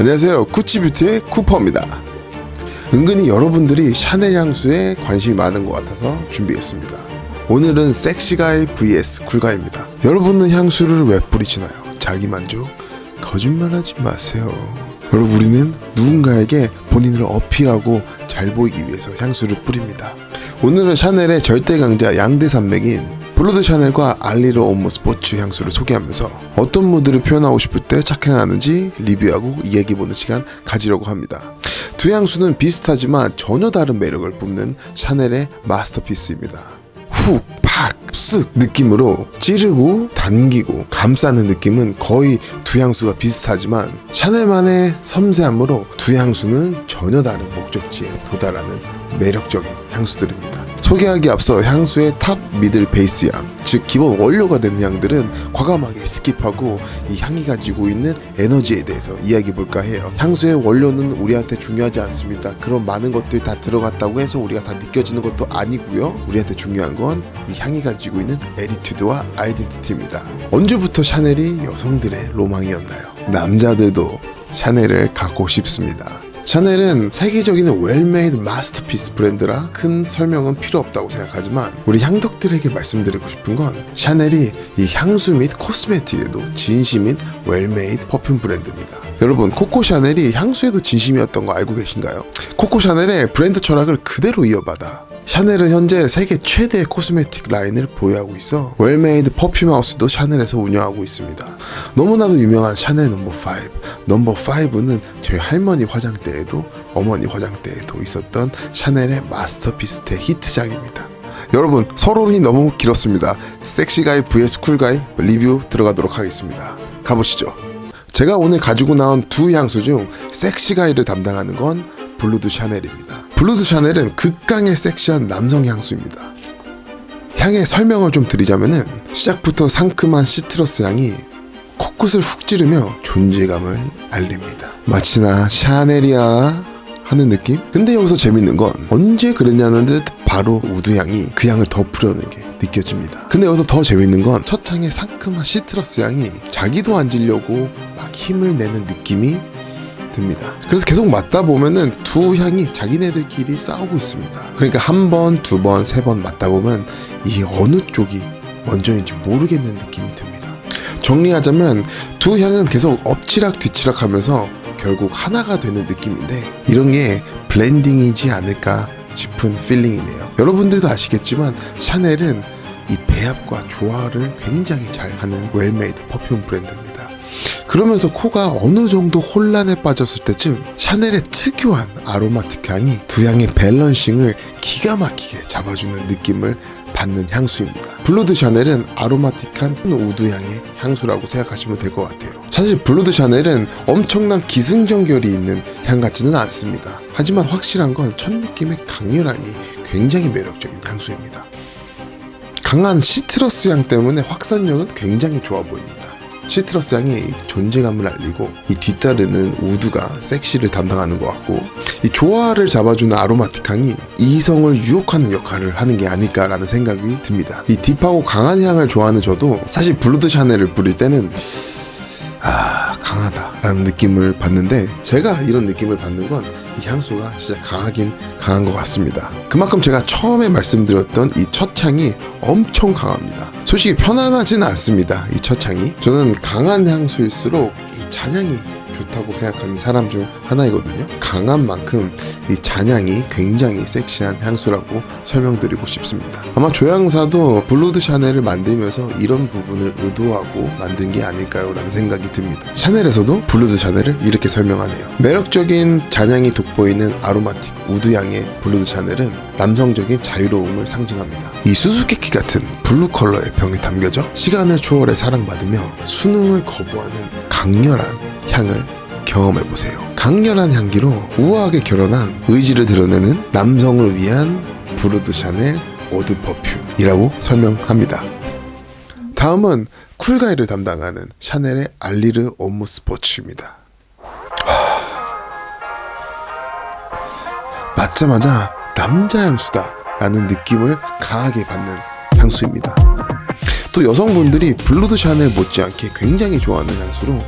안녕하세요. 쿠치뷰티의 쿠퍼입니다. 은근히 여러분들이 샤넬 향수에 관심이 많은 것 같아서 준비했습니다. 오늘은 섹시가이 vs 쿨가이입니다. 여러분은 향수를 왜 뿌리시나요? 자기 만족? 거짓말하지 마세요. 여러분 우리는 누군가에게 본인을 어필하고 잘 보이기 위해서 향수를 뿌립니다. 오늘은 샤넬의 절대 강자 양대 산맥인 블루드 샤넬과 알리로 온모 스포츠 향수를 소개하면서 어떤 무드를 표현하고 싶을 때 착행하는지 리뷰하고 이야기해보는 시간 가지려고 합니다. 두 향수는 비슷하지만 전혀 다른 매력을 뿜는 샤넬의 마스터피스입니다. 훅, 팍, 쓱 느낌으로 찌르고 당기고 감싸는 느낌은 거의 두 향수가 비슷하지만 샤넬만의 섬세함으로 두 향수는 전혀 다른 목적지에 도달하는 매력적인 향수들입니다. 소개하기 앞서 향수의 탑, 미들, 베이스 향, 즉 기본 원료가 되는 향들은 과감하게 스킵하고 이 향이 가지고 있는 에너지에 대해서 이야기해 볼까 해요. 향수의 원료는 우리한테 중요하지 않습니다. 그런 많은 것들이 다 들어갔다고 해서 우리가 다 느껴지는 것도 아니고요. 우리한테 중요한 건 이 향이 가지고 있는 에리튜드와 아이덴티티입니다. 언제부터 샤넬이 여성들의 로망이었나요? 남자들도 샤넬을 갖고 싶습니다. 샤넬은 세계적인 웰메이드 마스터피스 브랜드라 큰 설명은 필요 없다고 생각하지만 우리 향덕들에게 말씀드리고 싶은 건 샤넬이 이 향수 및 코스메틱에도 진심인 웰메이드 퍼퓸 브랜드입니다. 여러분 코코 샤넬이 향수에도 진심이었던 거 알고 계신가요? 코코 샤넬의 브랜드 철학을 그대로 이어받아 샤넬은 현재 세계 최대의 코스메틱 라인을 보유하고 있어 웰메이드 퍼퓸 하우스도 샤넬에서 운영하고 있습니다. 너무나도 유명한 샤넬 넘버 5. 넘버 5는 저희 할머니 화장대에도 어머니 화장대에도 있었던 샤넬의 마스터피스의 히트작입니다. 여러분 서론이 너무 길었습니다. 섹시가이 vs 쿨가이 리뷰 들어가도록 하겠습니다. 가보시죠. 제가 오늘 가지고 나온 두 향수 중 섹시가이를 담당하는 건 블루드 샤넬입니다. 블루드 샤넬은 극강의 섹시한 남성 향수입니다. 향의 설명을 좀 드리자면은 시작부터 상큼한 시트러스 향이 코끝을 훅 찌르며 존재감을 알립니다. 마치나 샤넬이야 하는 느낌? 근데 여기서 재밌는 건 언제 그랬냐는 듯 바로 우드 향이 그 향을 덮으려는 게 느껴집니다. 근데 여기서 더 재밌는 건 첫 향의 상큼한 시트러스 향이 자기도 앉으려고 막 힘을 내는 느낌이 듭니다. 그래서 계속 맡다 보면은 두 향이 자기네들끼리 싸우고 있습니다. 그러니까 한 번, 두 번, 세번 맡다 보면 이 어느 쪽이 먼저인지 모르겠는 느낌이 듭니다. 정리하자면 두 향은 계속 엎치락 뒤치락 하면서 결국 하나가 되는 느낌인데 이런 게 블렌딩이지 않을까 싶은 필링이네요. 여러분들도 아시겠지만 샤넬은 이 배합과 조화를 굉장히 잘 하는 웰메이드 퍼퓸 브랜드입니다. 그러면서 코가 어느 정도 혼란에 빠졌을 때쯤 샤넬의 특유한 아로마틱 향이 두 향의 밸런싱을 기가 막히게 잡아주는 느낌을 받는 향수입니다. 블루드 샤넬은 아로마틱한 우드 향의 향수라고 생각하시면 될 것 같아요. 사실 블루드 샤넬은 엄청난 기승전결이 있는 향 같지는 않습니다. 하지만 확실한 건 첫 느낌의 강렬함이 굉장히 매력적인 향수입니다. 강한 시트러스 향 때문에 확산력은 굉장히 좋아 보입니다. 시트러스 향이 존재감을 알리고 이 뒤따르는 우드가 섹시를 담당하는 것 같고 이 조화를 잡아주는 아로마틱 향이 이성을 유혹하는 역할을 하는 게 아닐까라는 생각이 듭니다. 이 딥하고 강한 향을 좋아하는 저도 사실 블루드 샤넬을 뿌릴 때는 아 강하다라는 느낌을 받는데 제가 이런 느낌을 받는 건 이 향수가 진짜 강하긴 강한 것 같습니다. 그만큼 제가 처음에 말씀드렸던 이 첫 향이 엄청 강합니다. 솔직히 편안하지는 않습니다. 이 첫 향이 저는 강한 향수일수록 이 잔향이 좋다고 생각하는 사람 중 하나이거든요. 강한 만큼 이 잔향이 굉장히 섹시한 향수라고 설명드리고 싶습니다. 아마 조향사도 블루드 샤넬을 만들면서 이런 부분을 의도하고 만든 게 아닐까요 라는 생각이 듭니다. 샤넬에서도 블루드 샤넬을 이렇게 설명하네요. 매력적인 잔향이 돋보이는 아로마틱 우드향의 블루드 샤넬은 남성적인 자유로움을 상징합니다. 이 수수께끼 같은 블루 컬러의 병이 담겨져 시간을 초월해 사랑받으며 수능을 거부하는 강렬한 향을 경험해 보세요. 강렬한 향기로 우아하게 결혼한 의지를 드러내는 남성을 위한 브루드 샤넬 오드 퍼퓸이라고 설명합니다. 다음은 쿨가이를 담당하는 샤넬의 알리르 오무 스포츠입니다. 맞자마자 남자 향수다라는 느낌을 강하게 받는 향수입니다. 또 여성분들이 블루드 샤넬 못지않게 굉장히 좋아하는 향수로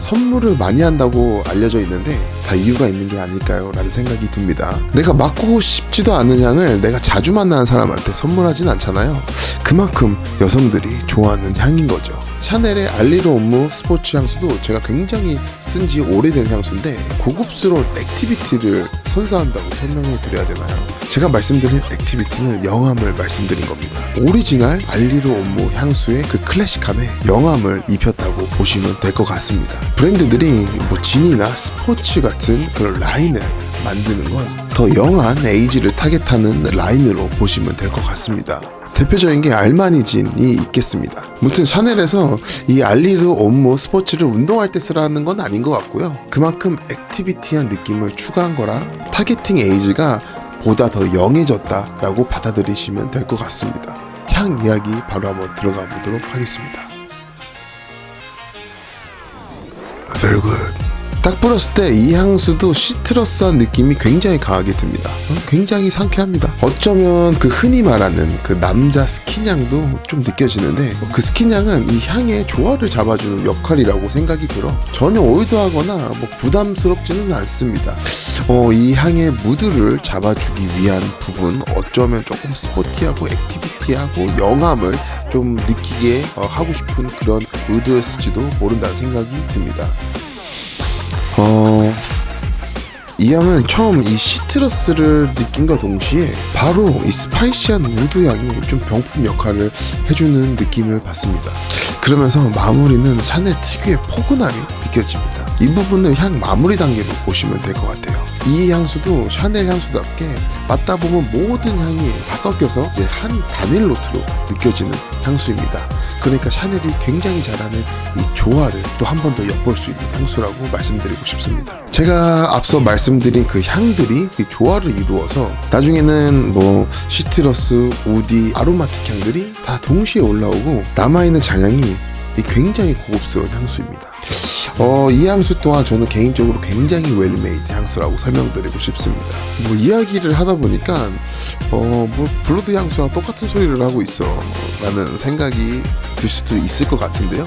선물을 많이 한다고 알려져 있는데 다 이유가 있는 게 아닐까요? 라는 생각이 듭니다. 내가 맡고 싶지도 않은 향을 내가 자주 만나는 사람한테 선물하진 않잖아요. 그만큼 여성들이 좋아하는 향인 거죠. 샤넬의 알리로 옴무 스포츠 향수도 제가 굉장히 쓴 지 오래된 향수인데 고급스러운 액티비티를 선사한다고 설명해 드려야 되나요? 제가 말씀드린 액티비티는 영함을 말씀드린 겁니다. 오리지널 알리로 옴무 향수의 그 클래식함에 영함을 입혔다고 보시면 될 것 같습니다. 브랜드들이 뭐 진이나 스포츠 같은 그런 라인을 만드는 건 더 영한 에이지를 타겟하는 라인으로 보시면 될 것 같습니다. 대표적인 게 알마니진이 있겠습니다. 무튼 샤넬에서 이 알리르 옴모 스포츠를 운동할 때 쓰라는 건 아닌 것 같고요. 그만큼 액티비티한 느낌을 추가한 거라 타겟팅 에이지가 보다 더 영해졌다라고 받아들이시면 될 것 같습니다. 향 이야기 바로 한번 들어가 보도록 하겠습니다. Very good. 딱 뿌렸을 때 이 향수도 시트러스한 느낌이 굉장히 강하게 듭니다. 어, 굉장히 상쾌합니다. 어쩌면 그 흔히 말하는 그 남자 스킨향도 좀 느껴지는데 그 스킨향은 이 향의 조화를 잡아주는 역할이라고 생각이 들어 전혀 올드하거나 뭐 부담스럽지는 않습니다. 어, 이 향의 무드를 잡아주기 위한 부분 어쩌면 조금 스포티하고 액티비티하고 영함을 좀 느끼게 어, 하고 싶은 그런 의도였을지도 모른다는 생각이 듭니다. 어, 이 향은 처음 이 시트러스를 느낀과 동시에 바로 이 스파이시한 우드 향이 좀 병품 역할을 해주는 느낌을 받습니다. 그러면서 마무리는 샤넬 특유의 포근함이 느껴집니다. 이 부분을 향 마무리 단계로 보시면 될 것 같아요. 이 향수도 샤넬 향수답게 맡다 보면 모든 향이 다 섞여서 이제 한 단일 노트로 느껴지는 향수입니다. 그러니까 샤넬이 굉장히 잘하는 이 조화를 또 한 번 더 엿볼 수 있는 향수라고 말씀드리고 싶습니다. 제가 앞서 말씀드린 그 향들이 그 조화를 이루어서 나중에는 뭐 시트러스, 우디, 아로마틱 향들이 다 동시에 올라오고 남아있는 잔향이 이 굉장히 고급스러운 향수입니다. 어, 이 향수 또한 저는 개인적으로 굉장히 웰메이드 향수라고 설명드리고 싶습니다. 뭐 이야기를 하다 보니까 어, 뭐 블루드 향수랑 똑같은 소리를 하고 있어 라는 생각이 들 수도 있을 것 같은데요.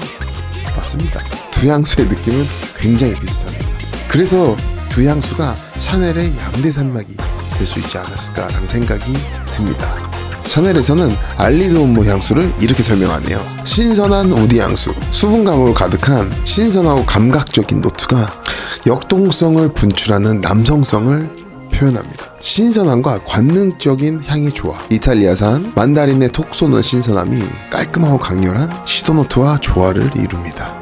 맞습니다. 두 향수의 느낌은 굉장히 비슷합니다. 그래서 두 향수가 샤넬의 양대 산맥이 될 수 있지 않았을까라는 생각이 듭니다. 샤넬에서는 알리드 옴모 향수를 이렇게 설명하네요. 신선한 우디 향수, 수분감으로 가득한 신선하고 감각적인 노트가 역동성을 분출하는 남성성을 표현합니다. 신선함과 관능적인 향의 조화. 이탈리아산 만다린의 톡 쏘는 신선함이 깔끔하고 강렬한 시도노트와 조화를 이룹니다.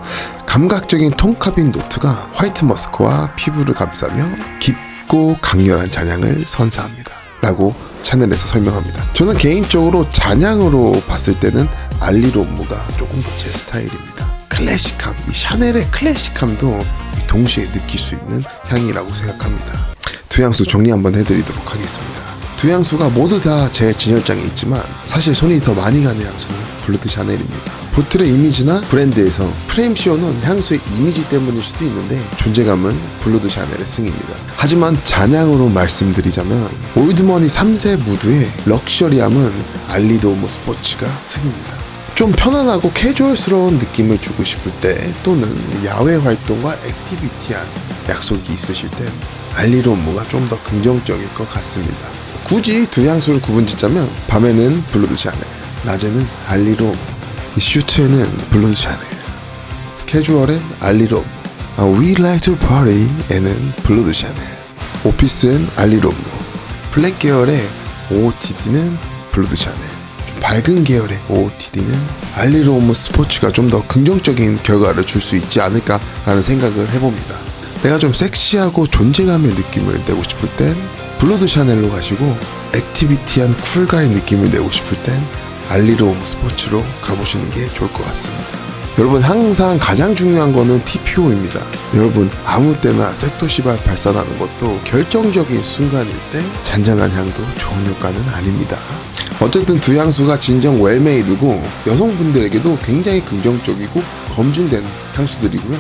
감각적인 통카빈 노트가 화이트 머스크와 피부를 감싸며 깊고 강렬한 잔향을 선사합니다. 라고 샤넬에서 설명합니다. 저는 개인적으로 잔향으로 봤을 때는 알리로 옴무가 조금 더 제 스타일입니다. 클래식함, 이 샤넬의 클래식함도 동시에 느낄 수 있는 향이라고 생각합니다. 두 향수 정리 한번 해드리도록 하겠습니다. 두 향수가 모두 다 제 진열장에 있지만 사실 손이 더 많이 가는 향수는 블루드 샤넬입니다. 보틀의 이미지나 브랜드에서 프레임 씌워놓은 향수의 이미지 때문일 수도 있는데 존재감은 블루드 샤넬의 승입니다. 하지만 잔향으로 말씀드리자면 올드머니 3세 무드의 럭셔리함은 알리도모 스포츠가 승입니다. 좀 편안하고 캐주얼스러운 느낌을 주고 싶을 때 또는 야외 활동과 액티비티한 약속이 있으실 땐 알리로모가 좀 더 긍정적일 것 같습니다. 굳이 두 향수를 구분 짓자면 밤에는 블루드 샤넬, 낮에는 알리로모, 슈트에는 블루드 샤넬, 캐주얼엔 알리로모, 아, We Like to Party에는 블루드 샤넬, 오피스엔 알리로모, 블랙 계열의 OOTD는 블루드 샤넬, 좀 밝은 계열의 OOTD는 알리로모 스포츠가 좀 더 긍정적인 결과를 줄 수 있지 않을까라는 생각을 해봅니다. 내가 좀 섹시하고 존재감의 느낌을 내고 싶을 땐 블러드 샤넬로 가시고 액티비티한 쿨가의 느낌을 내고 싶을 땐 알리로움 스포츠로 가보시는 게 좋을 것 같습니다. 여러분 항상 가장 중요한 거는 TPO입니다. 여러분 아무 때나 색도시발 발산하는 것도 결정적인 순간일 때 잔잔한 향도 좋은 효과는 아닙니다. 어쨌든 두 향수가 진정 웰메이드고 여성분들에게도 굉장히 긍정적이고 검증된 향수들이고요.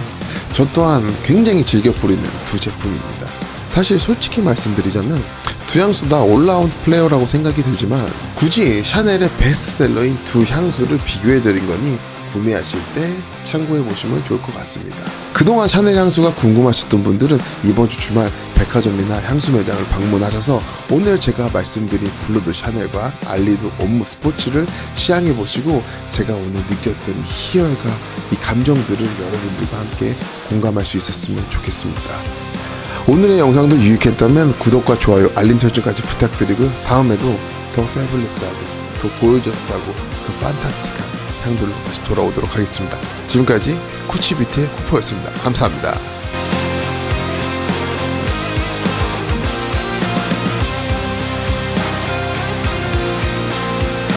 저 또한 굉장히 즐겨 뿌리는 두 제품입니다. 사실 솔직히 말씀드리자면 두 향수 다 올라운드 플레이어라고 생각이 들지만 굳이 샤넬의 베스트셀러인 두 향수를 비교해 드린 거니 구매하실 때 참고해 보시면 좋을 것 같습니다. 그동안 샤넬 향수가 궁금하셨던 분들은 이번 주 주말 백화점이나 향수 매장을 방문하셔서 오늘 제가 말씀드린 블루드 샤넬과 알리드 옴무 스포츠를 시향해 보시고 제가 오늘 느꼈던 이 희열과 이 감정들을 여러분들과 함께 공감할 수 있었으면 좋겠습니다. 오늘의 영상도 유익했다면 구독과 좋아요, 알림 설정까지 부탁드리고 다음에도 더 패블리스하고 더 고요저스하고 더 판타스틱한 향들로 다시 돌아오도록 하겠습니다. 지금까지 쿠치비트의 쿠퍼였습니다. 감사합니다.